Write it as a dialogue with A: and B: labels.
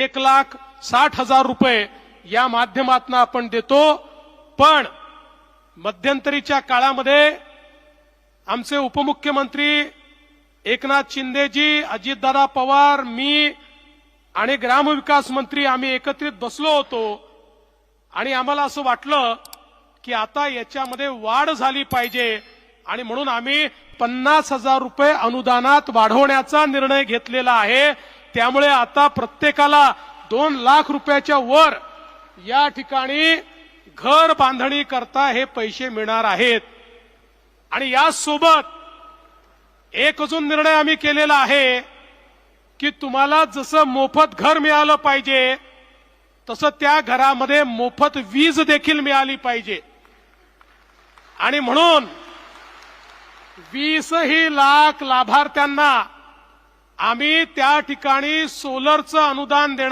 A: एक लाख साठ हजार रुपये या माध्यमातून आपण देतो. पण मध्यंतरीच्या काळामध्ये आमचे उपमुख्यमंत्री एकनाथ शिंदेजी अजितदादा पवार मी आणि ग्रामविकास मंत्री आम्ही एकत्रित बसलो होतो. आणि आम्हाला असं वाटलं की आता याच्यामध्ये वाढ झाली पाहिजे आणि म्हणून आम्ही पन्नास हजार रुपये अनुदानात वाढवण्याचा निर्णय घेतलेला आहे. त्यामुळे आता प्रत्येकाला दोन लाख रुपयाच्या वर या ठिकाणी घर बांधणी करता हे पैसे मिळणार आहेत. आणि यासोबत एक अजून निर्णय आम्ही केलेला आहे की तुम्हाला जसं मोफत घर मिळालं पाहिजे तसं त्या घरामध्ये मोफत वीज देखील मिळाली पाहिजे. आणि म्हणून वीसही लाख लाभार्थ्यांना आम्ही त्या ठिकाणी सोलरचं अनुदान देणार